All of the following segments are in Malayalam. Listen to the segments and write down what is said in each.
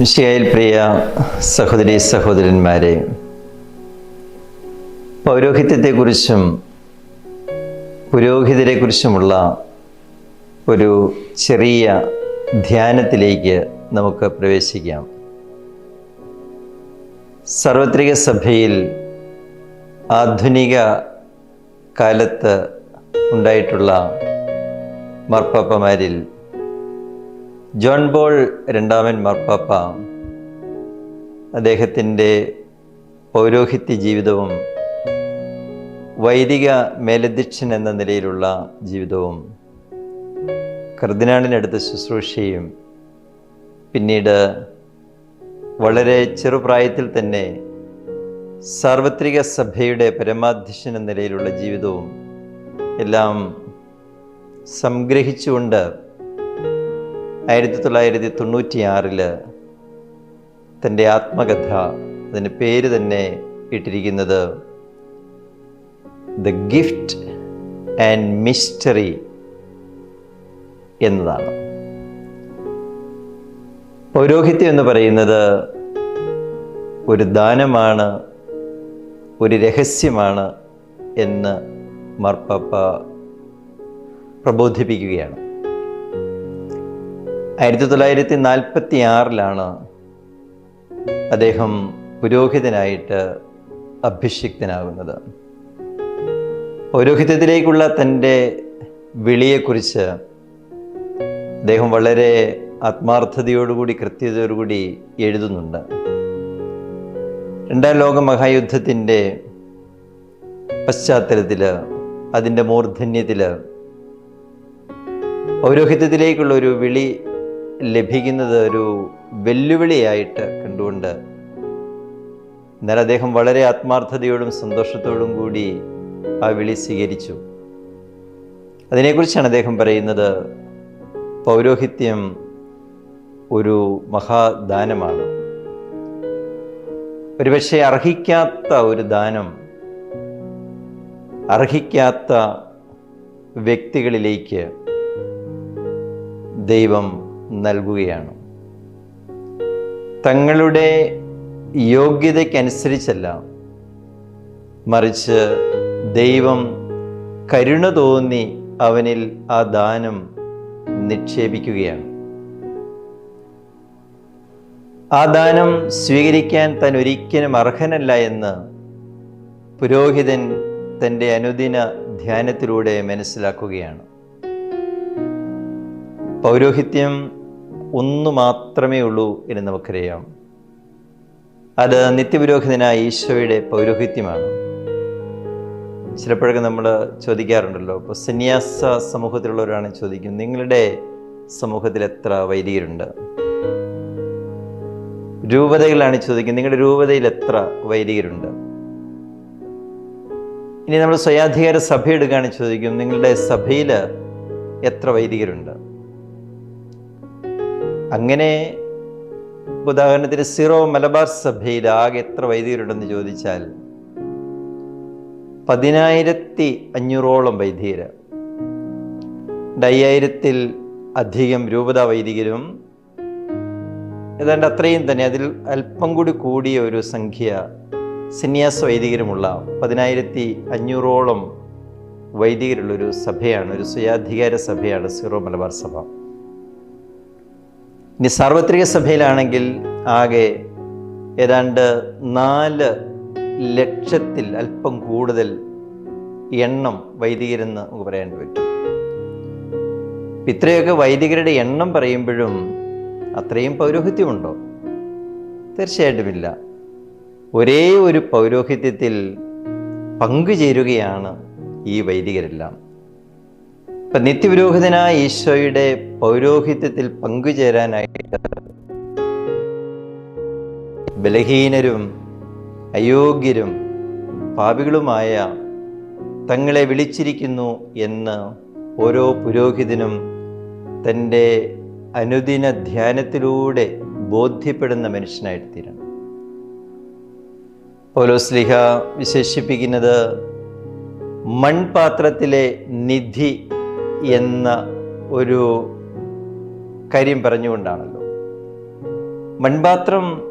മിശിയായിൽ പ്രിയ സഹോദരി സഹോദരന്മാരെ പൗരോഹിത്യത്തെക്കുറിച്ചും പുരോഹിതരെക്കുറിച്ചുമുള്ള ഒരു ചെറിയ ധ്യാനത്തിലേക്ക് നമുക്ക് പ്രവേശിക്കാം. സാർവത്രിക സഭയിൽ ആധുനിക കാലത്ത് ഉണ്ടായിട്ടുള്ള മാർപ്പാപ്പമാരിൽ ജോൺ ബോൾ രണ്ടാമൻ മാർപ്പാപ്പ. അദ്ദേഹത്തിന്റെ പൗരോഹിത്യ ജീവിതവും വൈദിക മേലധ്യക്ഷൻ എന്ന നിലയിലുള്ള ജീവിതവും കർദിനാളിനടുത്ത ശുശ്രൂഷയും പിന്നീട് വളരെ ചെറുപ്രായത്തിൽ തന്നെ സാർവത്രിക സഭയുടെ പരമാധ്യക്ഷൻ എന്ന നിലയിലുള്ള ജീവിതവും എല്ലാം സംഗ്രഹിച്ചുകൊണ്ട് ആയിരത്തി തൊള്ളായിരത്തി തൊണ്ണൂറ്റിയാറിൽ തന്റെ ആത്മകഥ അതിന്റെ പേര് തന്നെ ഇട്ടിരിക്കുന്നത് ദ ഗിഫ്റ്റ് ആൻഡ് മിസ്റ്ററി എന്നതാണ്. പൗരോഹിത്യം എന്ന് പറയുന്നത് ഒരു ദാനമാണ് ഒരു രഹസ്യമാണ് എന്ന് മാർപ്പാപ്പ പ്രബോധിപ്പിക്കുകയാണ്. ആയിരത്തി തൊള്ളായിരത്തി നാൽപ്പത്തി ആറിലാണ് അദ്ദേഹം പുരോഹിതനായിട്ട് അഭിഷിക്തനാകുന്നത്. പൗരോഹിത്യത്തിലേക്കുള്ള തന്റെ വിളിയെക്കുറിച്ച് അദ്ദേഹം വളരെ ആത്മാർത്ഥതയോടുകൂടി കൃത്യതയോടുകൂടി എഴുതുന്നുണ്ട്. രണ്ടാം ലോക മഹായുദ്ധത്തിന്റെ പശ്ചാത്തലത്തിൽ അതിന്റെ മൂർധന്യത്തിൽ പൗരോഹിത്യത്തിലേക്കുള്ള ഒരു വിളി ലഭിക്കുന്നത് ഒരു വെല്ലുവിളിയായിട്ട് കണ്ടുകൊണ്ട് എന്നാൽ അദ്ദേഹം വളരെ ആത്മാർത്ഥതയോടും സന്തോഷത്തോടും കൂടി ആ വിളി സ്വീകരിച്ചു. അതിനെക്കുറിച്ചാണ് അദ്ദേഹം പറയുന്നത്. പൗരോഹിത്യം ഒരു മഹാദാനമാണ്. ഒരുപക്ഷെ അർഹിക്കാത്ത ഒരു ദാനം അർഹിക്കാത്ത വ്യക്തികളിലേക്ക് ദൈവം നൽകുകയാണ്. തങ്ങളുടെ യോഗ്യതയ്ക്കനുസരിച്ചല്ല മറിച്ച് ദൈവം കരുണ തോന്നി അവനിൽ ആ ദാനം നിക്ഷേപിക്കുകയാണ്. ആ ദാനം സ്വീകരിക്കാൻ താൻ ഒരിക്കലും അർഹനല്ല എന്ന് പുരോഹിതൻ തന്റെ അനുദിന ധ്യാനത്തിലൂടെ മനസ്സിലാക്കുകയാണ്. പൗരോഹിത്യം ഒന്നു മാത്രമേ ഉള്ളൂ എന്ന് നമുക്കറിയാം. അത് നിത്യപുരോഹിതനായ ഈശോയുടെ പൗരോഹിത്യമാണ്. ചിലപ്പോഴൊക്കെ നമ്മൾ ചോദിക്കാറുണ്ടല്ലോ ഇപ്പോൾ സന്യാസ സമൂഹത്തിലുള്ളവരാണ്? ചോദിക്കും. നിങ്ങളുടെ സമൂഹത്തിൽ എത്ര വൈദികരുണ്ട്? രൂപതകളാണ് ചോദിക്കുന്നത് നിങ്ങളുടെ രൂപതയിൽ എത്ര വൈദികരുണ്ട്? ഇനി നമ്മൾ സ്വയാധികാര സഭ എടുക്കുകയാണ് ചോദിക്കും. നിങ്ങളുടെ സഭയിൽ എത്ര വൈദികരുണ്ട്? അങ്ങനെ ഉദാഹരണത്തിന് സിറോ മലബാർ സഭയിൽ ആകെ എത്ര വൈദികരുണ്ടെന്ന് ചോദിച്ചാൽ പതിനായിരത്തി അഞ്ഞൂറോളം വൈദികർ അയ്യായിരത്തിൽ അധികം രൂപതാ വൈദികരും ഏതാണ്ട് അത്രയും തന്നെ അതിൽ അല്പം കൂടി കൂടിയ ഒരു സംഖ്യ സന്യാസ വൈദികരുമുള്ള പതിനായിരത്തി അഞ്ഞൂറോളം വൈദികരുള്ളൊരു സഭയാണ് ഒരു സ്വയാധികാര സഭയാണ് സിറോ മലബാർ സഭ. ഇനി സാർവത്രിക സഭയിലാണെങ്കിൽ ആകെ ഏതാണ്ട് നാല് ലക്ഷത്തിൽ അല്പം കൂടുതൽ എണ്ണം വൈദികരെന്ന് നമുക്ക് പറയേണ്ടി പറ്റും. ഇത്രയൊക്കെ വൈദികരുടെ എണ്ണം പറയുമ്പോഴും അത്രയും പൗരോഹിത്യമുണ്ടോ? തീർച്ചയായിട്ടുമില്ല ഒരേ ഒരു പൗരോഹിത്യത്തിൽ പങ്കുചേരുകയാണ് ഈ വൈദികരെല്ലാം. ഇപ്പം നിത്യപുരോഹിതനായ ഈശോയുടെ പൗരോഹിത്യത്തിൽ പങ്കുചേരാനായിട്ട് ബലഹീനരും അയോഗ്യരും പാപികളുമായ തങ്ങളെ വിളിച്ചിരിക്കുന്നു എന്ന് ഓരോ പുരോഹിതനും തന്റെ അനുദിന ധ്യാനത്തിലൂടെ ബോധ്യപ്പെടുന്ന മനുഷ്യനായിട്ട് തീരണം. പൗലോസ്ലിഹ വിശേഷിപ്പിക്കുന്നത് മൺപാത്രത്തിലെ നിധി എന്ന ഒരു കാര്യം പറഞ്ഞുകൊണ്ടാണല്ലോ. മൺപാത്രം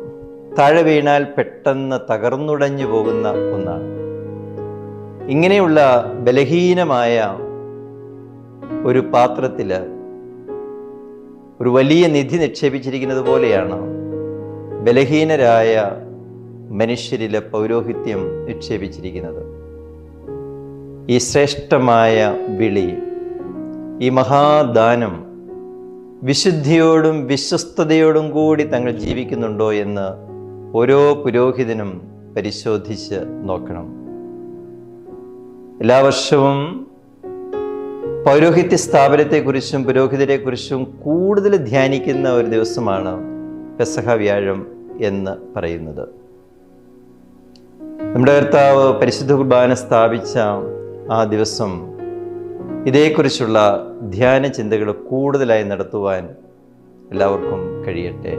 താഴെ വീണാൽ പെട്ടെന്ന് തകർന്നുടഞ്ഞു പോകുന്ന ഒന്നാണ്. ഇങ്ങനെയുള്ള ബലഹീനമായ ഒരു പാത്രത്തിൽ ഒരു വലിയ നിധി നിക്ഷേപിച്ചിരിക്കുന്നത് പോലെയാണ് ബലഹീനരായ മനുഷ്യരിലെ പൗരോഹിത്യം നിക്ഷേപിച്ചിരിക്കുന്നത്. ഈ ശ്രേഷ്ഠമായ വിളി ഈ മഹാദാനം വിശുദ്ധിയോടും വിശ്വസ്തയോടും കൂടി തങ്ങൾ ജീവിക്കുന്നുണ്ടോ എന്ന് ഓരോ പുരോഹിതനും പരിശോധിച്ച് നോക്കണം. എല്ലാ വർഷവും പൗരോഹിത്യ സ്ഥാപനത്തെക്കുറിച്ചും പുരോഹിതരെക്കുറിച്ചും കൂടുതൽ ധ്യാനിക്കുന്ന ഒരു ദിവസമാണ് പെസഹ വ്യാഴം എന്ന് പറയുന്നത്. നമ്മുടെ കർത്താവ് പരിശുദ്ധ കുർബാന സ്ഥാപിച്ച ആ ദിവസം ഇതേക്കുറിച്ചുള്ള ധ്യാന ചിന്തകൾ കൂടുതലായി നടത്തുവാൻ എല്ലാവർക്കും കഴിയട്ടെ.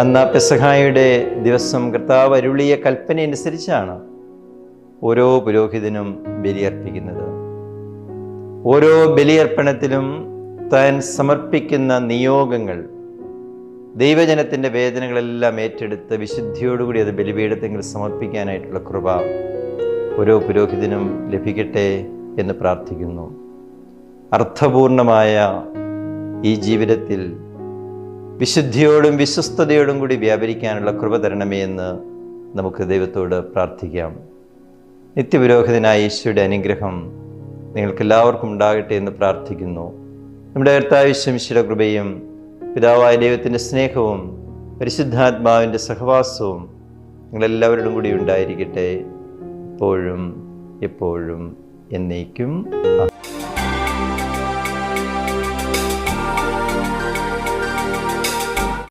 അന്ന് പെസഹായുടെ ദിവസം കർത്താവ് അരുളിയ കൽപ്പന അനുസരിച്ചാണ് ഓരോ പുരോഹിതനും ബലിയർപ്പിക്കുന്നത്. ഓരോ ബലിയർപ്പണത്തിലും താൻ സമർപ്പിക്കുന്ന നിയോഗങ്ങൾ ദൈവജനത്തിന്റെ വേദനകളെല്ലാം ഏറ്റെടുത്ത് വിശുദ്ധിയോടുകൂടി അത് ബലിപീഠത്തെങ്കിൽ സമർപ്പിക്കാനായിട്ടുള്ള കൃപ ഓരോ പുരോഹിതനും ലഭിക്കട്ടെ. എന്ന് പ്രാർത്ഥിക്കുന്നു. അർത്ഥപൂർണമായ ഈ ജീവിതത്തിൽ വിശുദ്ധിയോടും വിശ്വസ്തയോടും കൂടി വ്യാപരിക്കാനുള്ള കൃപ തരണമേ എന്ന് നമുക്ക് ദൈവത്തോട് പ്രാർത്ഥിക്കാം. നിത്യപുരോഹിതനായ ഈശോയുടെ അനുഗ്രഹം നിങ്ങൾക്ക് എല്ലാവർക്കും ഉണ്ടാകട്ടെ എന്ന് പ്രാർത്ഥിക്കുന്നു. നമ്മുടെ കർത്താവ് ശംശിയുടെ കൃപയും പിതാവായ ദൈവത്തിന്റെ സ്നേഹവും പരിശുദ്ധാത്മാവിന്റെ സഹവാസവും നിങ്ങളെല്ലാവരോടും കൂടി ഉണ്ടായിരിക്കട്ടെ. എപ്പോഴും എപ്പോഴും എന്നേക്കും